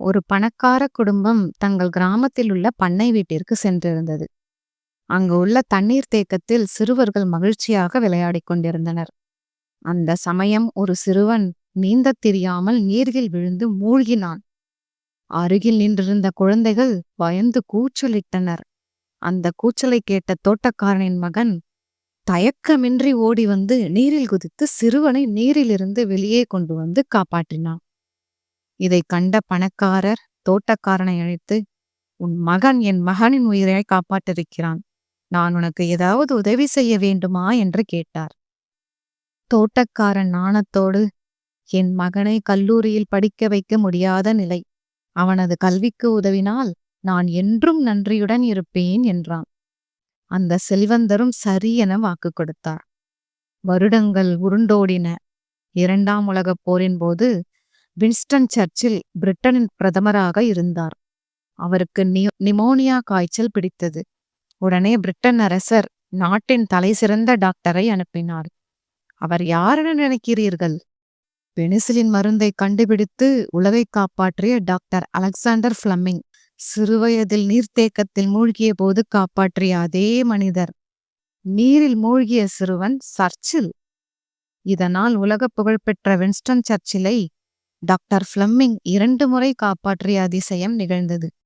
ஒரு பணக்கார குடும்பம் தங்கள் கிராமத்தில் உள்ள பண்ணை வீட்டிற்கு சென்றிருந்தது. அங்கு உள்ள தண்ணீர் தேக்கத்தில் சிறுவர்கள் மகிழ்ச்சியாக விளையாடிக் கொண்டிருந்தனர். அந்த சமயம் ஒரு சிறுவன் நீந்தத் தெரியாமல் நீரில் விழுந்து மூழ்கினான். அருகில் நின்றிருந்த குழந்தைகள் பயந்து கூச்சலிட்டனர். அந்த கூச்சலை கேட்ட தோட்டக்காரனின் மகன் தயக்கமின்றி ஓடி வந்து நீரில் குதித்து சிறுவனை நீரிலிருந்து வெளியே கொண்டு வந்து காப்பாற்றினான். இதை கண்ட பணக்காரர் தோட்டக்காரனை அழைத்து உன் மகன் என் மகனின் உயிரை காப்பாற்றிருக்கிறான். நான் உனக்கு ஏதாவது உதவி செய்ய வேண்டுமா? என்று கேட்டார். தோட்டக்காரன் நாணத்தோடு என் மகனை கல்லூரியில் படிக்க வைக்க முடியாத நிலை. அவனது கல்விக்கு உதவினால் நான் என்றும் நன்றியுடன் இருப்பேன் என்றான். அந்த செல்வந்தரும் சரி என வாக்கு கொடுத்தார். வருடங்கள் உருண்டோடின. இரண்டாம் உலகப் போரின் போது வின்ஸ்டன் சர்ச்சில் பிரிட்டனின் பிரதமராக இருந்தார். அவருக்கு நிமோனியா காய்ச்சல் பிடித்தது. உடனே பிரிட்டன் அரசர் நாட்டின் தலைசிறந்த டாக்டரை அனுப்பினார். அவர் யாரென நினைக்கிறீர்கள்? பெனிசிலின் மருந்தை கண்டுபிடித்து உலகை காப்பாற்றிய டாக்டர் அலெக்சாண்டர் ஃப்ளமிங் சிறுவயதில் நீர்த்தேக்கத்தில் மூழ்கிய போது காப்பாற்றிய அதே மனிதர். நீரில் மூழ்கிய சிறுவன் சர்ச்சில். இதனால் உலக புகழ்பெற்ற வின்ஸ்டன் சர்ச்சிலை டாக்டர் ஃப்ளம்மிங் இரண்டு முறை காப்பாற்றிய அதிசயம் நிகழ்ந்தது.